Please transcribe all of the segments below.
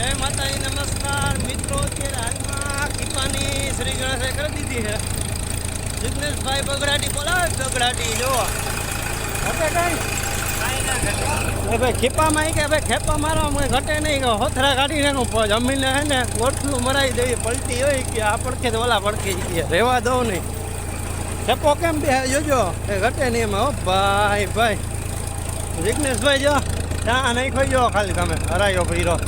જય માતાજી નમસ્કાર. મિત્રો અત્યારે હાલમાં કીપાની શ્રી ગણેશે કરી દીધી છે. જિગ્નેશભાઈ બગડાટી બોલાવે બગડાટી જો. ઘટે કઈ? એ ભાઈ ખેપામાં ઈ કે ભાઈ ખેપા મારવા ઘટે નહીં. કે હોથરા કાઢી નાખું જમીને હે ને ગોઠલું મરાવી દેવી પલટી હોય કે આ પડખે તો ઓલા પડખે ઈ રહેવા દઉં નહીં. ખેપો કેમ બે જોજો? એ ઘટે નહીં એમાં. હો ભાઈ ભાઈ. જિગ્નેશભાઈ જો ચા નહીં ખોઈ જો ખાલી તમે. હરાયો ભીરો.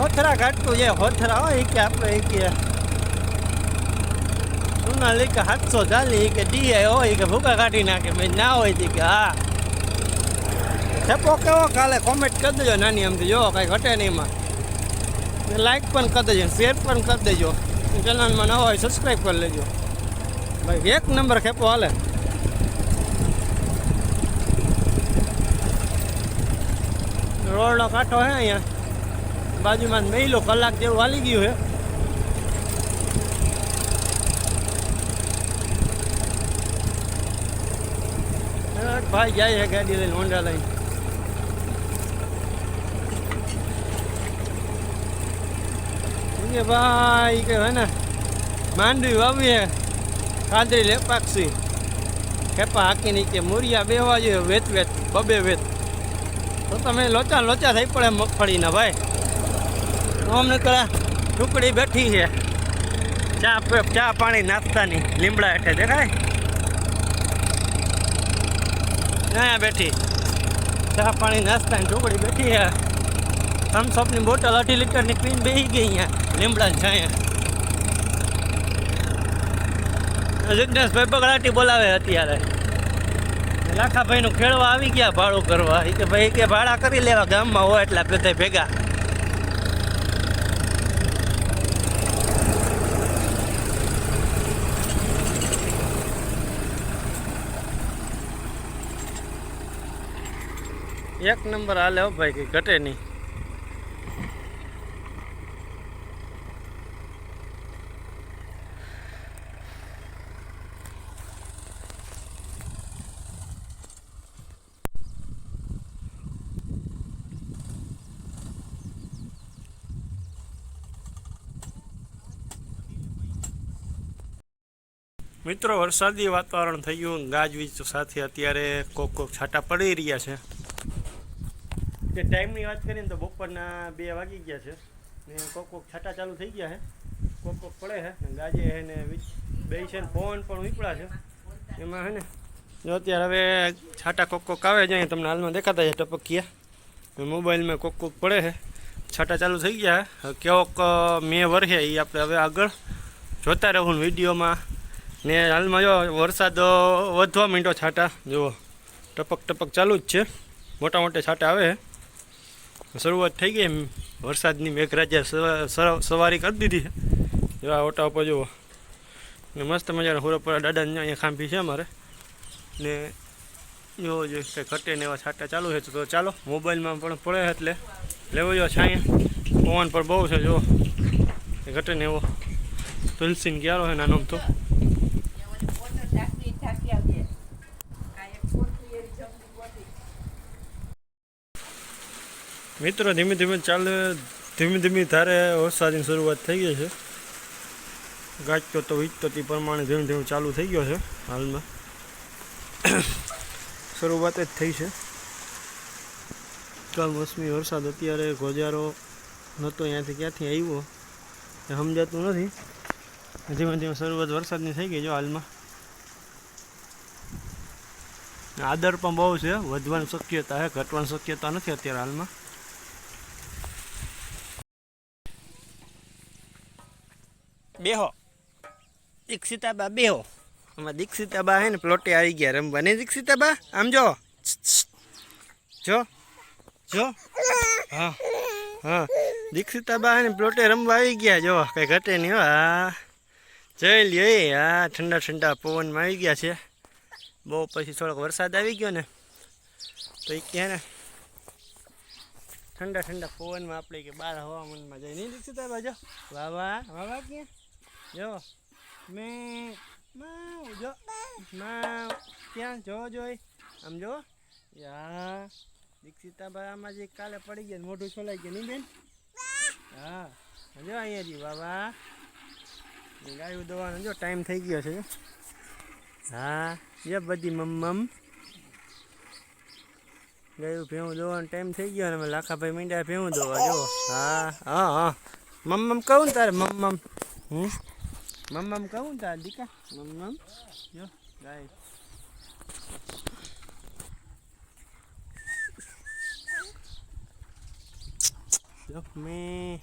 હોથરા કાઢતું છે, હોથરા હોય કે આપણે કે સુના લીકે સાતસો ચાલી કે ડીએ હોય કે ભૂકા કાઢી નાખે, મેં ના હોય તી કે હા. છેપો કેવો કાલે કોમેન્ટ કરી દેજો નાની અમથી જો કાંઈ ઘટે નહીં એમાં. લાઈક પણ કરી દેજો શેર પણ કરી દેજો. ચેનલમાં નવા હોય સબસ્ક્રાઈબ કરી લેજો. ભાઈ, એક નંબર ખેપો હાલે. રોડનો કાંઠો હે અહીંયા. બાજુમાં મેલો કલાક જેવું હાલી ગયું છે. ભાઈ જાય છે ગાડી લઈને હોન્ડા લઈને. ભાઈ, કે ને, માંડવી વાવીએ. કાદરી લેપાક્ષી ખેપા હાકી નીચે મુરિયા બેવા જોઈએ, વેત વેત, બબે વેત. તો તમે લોચા લોચા થઈ પડે મગફળીના ભાઈ. તો નીકળે ટુકડી બેઠી છે. ચા ચા પાણી નાસ્તાની લીમડા હેઠે દેખાય. અહીંયા બેઠી. ચા પાણી નાસ્તાની ટુકડી બેઠી છે. થમ્સઅપની બોટલ અઢી લીટરની પીને બેસી ગઈ અહીંયા. લીમડા છાયા જિગ્નેશભાઈ બગડાટી બોલાવે અત્યારે. લાખાભાઈનું ખેડવા આવી ગયા ભાડું કરવા. એ કે ભાઈ કે ભાડા કરી લેવા ગામમાં હોય એટલા બધા ભેગા. એક નંબર હાલે હો ભાઈ, કઈ ઘટે નહીં. મિત્રો, વરસાદી વાતાવરણ થઈ ગયું ગાજવીજ સાથે અત્યારે કોક કોક છાંટા પડી રહ્યા છે. જે ટાઈમની વાત કરીએ તો બપોરના બે વાગી ગયા છે. ને કોક કોક છાટા ચાલુ થઈ ગયા છે. કોક કોક પડે છે. ને ગાજે છે ને બે છે ને પવન પણ વીપડા છે. એમાં હે ને જો અત્યારે હવે છાટા કોક કોક આવે છે તમને હાલમાં દેખાતા છે ટપકિયા. મોબાઈલમાં કોક કોક પડે છે. છાટા ચાલુ થઈ ગયા છે. કેવોક અ, વરસે એ આપણે હવે આગળ જોતા રહું વિડીયોમાં. ને હાલમાં જો વરસાદ વધવા માંડ્યો છાટા. જુઓ ટપક ટપક ચાલુ જ છે. મોટા મોટા છાટા આવે છે. શરૂઆત થઈ ગઈ એમ. વરસાદની મેઘરાજા સવારી કરી દીધી. છે જેવા ઓટા ઉપર જુઓ. ને મસ્ત મજાના હુરપરા દાદાને અહીંયા ખાંભી છે અમારે. ને જોવો જોઈએ કંઈ ઘટે ને એવા છાંટા ચાલુ છે, તો ચાલો, મોબાઈલમાં પણ પડે એટલે લેવો જો છાંય. પવન પર બહુ છે જો ઘટે ને એવો તુલસીને ગયારો છે નાનો તો. મિત્રો, ધીમે ધીમે ચાલે, ધીમે ધીમે ધારે વરસાદની શરૂઆત થઈ ગઈ છે. ગાજતો તો વીજતો તે પ્રમાણે ધીમે ધીમે ચાલુ થઈ ગયો છે હાલમાં. શરૂઆત જ થઈ છે. કમોસમી વરસાદ અત્યારે ગોજારો નહોતો અહીંયાથી ક્યાંથી આવ્યો એ સમજાતું નથી. ધીમે ધીમે શરૂઆત વરસાદની થઈ ગઈ જો હાલમાં. આદર પણ બહુ છે, વધવાની શક્યતા છે, ઘટવાની શક્યતા નથી અત્યારે હાલમાં. બેહો. દીક્ષિતાબા, બેહો. આમાં દીક્ષિતાબા હે ને પ્લોટે આવી ગયા. રમવા ને દીક્ષિતાબા? આમ જો. જો. જો. હા. હા. દીક્ષિતાબા હે ને પ્લોટે રમવા આવી ગયા. જો, કઈ ઘટે નહીં હો. જઈ લ્યો હા, ઠંડા ઠંડા પવનમાં આવી ગયા છે. બહુ પછી થોડોક વરસાદ આવી ગયો ને, તો એ કહે ને, ઠંડા ઠંડા પવનમાં આપણે કે બહાર હવામાનમાં જઈ. નહીં દીક્ષિતાબા, જો. વાહ. વાહ વાહ, ક્યાં? જો. મેં, માવ, જો. માવ ત્યાં જો, જોઈ. આમ જો. યા. દીક્ષિતાભાઈ આમાં જે કાલે પડી ગયા મોઢું છોલાઈ ગયું, નહીં બેન? હા. જો અહીંયા જી બાબા. ગાયું દવાનો, જો, ટાઈમ થઈ ગયો છે. હા. જે, બધી મમ્મમ. ગાયું ભેવું દોવાનો ટાઈમ થઈ ગયો ને લાખાભાઈ મીંડા ભેવું દોવા, જો. હા હા હા. મમ્મમ કહું ને તારે, મમ્મમ. હમ? મમ્મમ કહું ને તારે kah? મમ્મમ જો ગાય જો મેં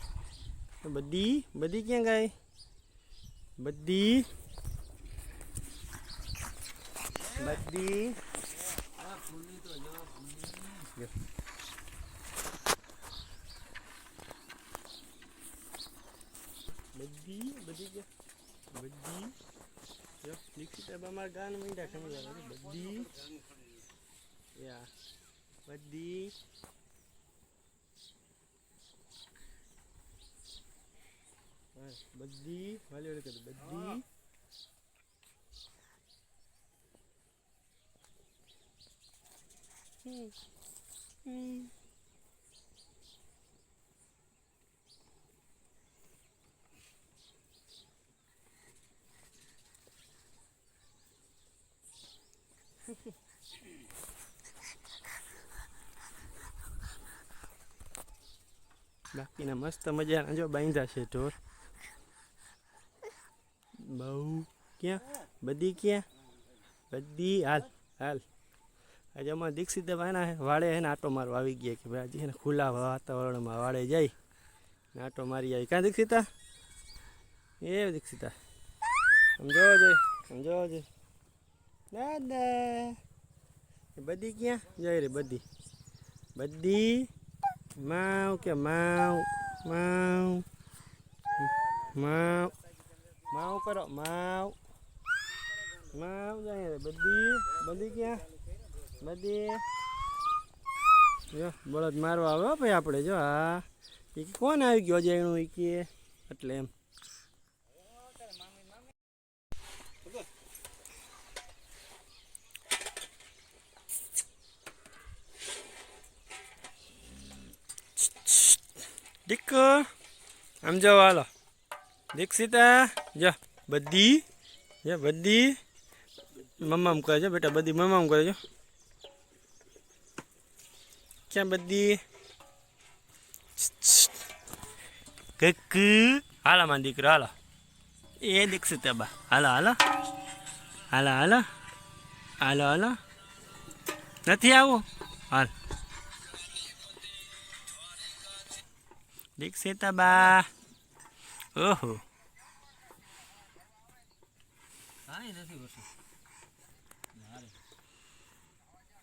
તો બધી બધી ક્યાં ગાય બધી બધી જો. બધી બધી કે બધી જો દીક્ષિત અમારા ગાન મીંડા ખમી જાય બધી યા બધી હા, બધી વાલી વાલી કરી બધી હમ. હમ. બાકીના મસ્ત મજાના જો બાંધ્યા છે ઢોર. બહુ ક્યાં? બધી ક્યાં? બધી હાલ હાલ. આજે અમારે દીક્ષિત ભાઈના વાળે વાડે ને આટો મારવા આવી ગયા કે ભાઈ એને ખુલ્લા વાતાવરણમાં વાળે જાય. ને આટો મારી આવી. કાં દીક્ષિતા? એ દીક્ષિતા. સમજો જોઈએ સમજો જોઈએ દાદા. બધી ક્યાં? જઈ રે બધી. બધી માવ કે માવ માવ માવ માવ કરો માવ માવ જાય રે બધી બધી ક્યાં બધી જો બળદ મારવા આવે ભાઈ આપણે જો હા એ કોણ આવી ગયો જે એનું કે એટલે એમ દીકો આમ જો હાલો દીક્ષિતા જો બધી જો બધી મમ્મામ કરે છે બેટા બધી મમ્મામ કરે છે. ક્યાં બધી? કક. હાલો માં દીકરો હાલો. એ દીક્ષિતા બા. હાલો હાલો. હાલો હાલો. હાલો હાલો. નથી આવું? હાલ. દીક્ષિતા બા ઓહો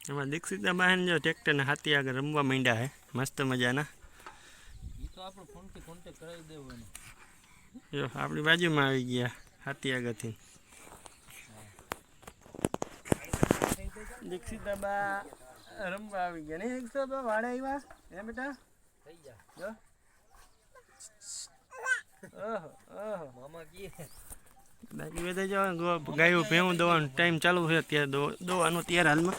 એમાં દીક્ષિતા બહેન જો ટ્રેક્ટરના હાથી આગળ રમવા માંડ્યા હે મસ્ત મજાના ઈ તો આપણો ફોનથી ફોન કરાવી દેવો એનો જો આપણી બાજુમાં આવી ગયા હાથી આગળથી દીક્ષિતા બા રમવા આવી ગયા નહીં દીક્ષિતા બા વાડે આવ્યા એ બેટા થઈ ગયા જો ઓહો ઓહો મામા કી બાકી બધા જો ગો- ગાયું ભેવું દોવાનો ટાઈમ ચાલુ છે અત્યારે દોવાનો ત્યારે હાલમાં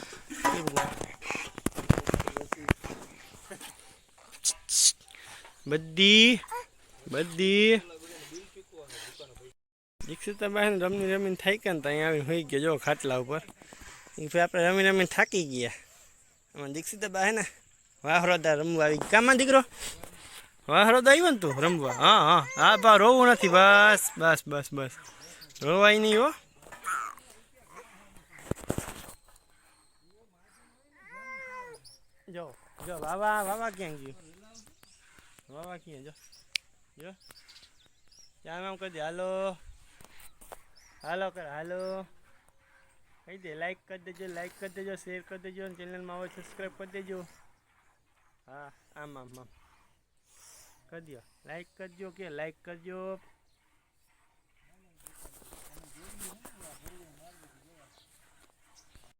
બધી બધી દીક્ષિતા બહેન રમી રમીને ગયા ને ત્યાં હોઈ ગયા જો ખાટલા ઉપર એ પછી આપણે રમી રમીને થાકી ગયા આમાં દીક્ષિતા બા હે ને વાહરોદા રમવા આવી કામાં દીકરો વાહરોદા આવ્યો ને તું રમવા. હા હા. હા, બા, રોવું નથી. બસ બસ બસ બસ. રોવાય નહીં, હો. જો જો, વાવા વાવા ક્યાં ગયું? વાવા ક્યાં, જો જો. ત્યાં આમ કરી દે. હાલો. હાલો, કર, હાલો. કહી દે લાઈક કરી દેજો લાઈક કરી દેજો શેર કરી દેજો ચેનલમાં આવે સબસ્ક્રાઈબ કરી દેજો. હા, આમ આમ આમ. કરી દો લાઈક કરજો કે લાઈક કરજો.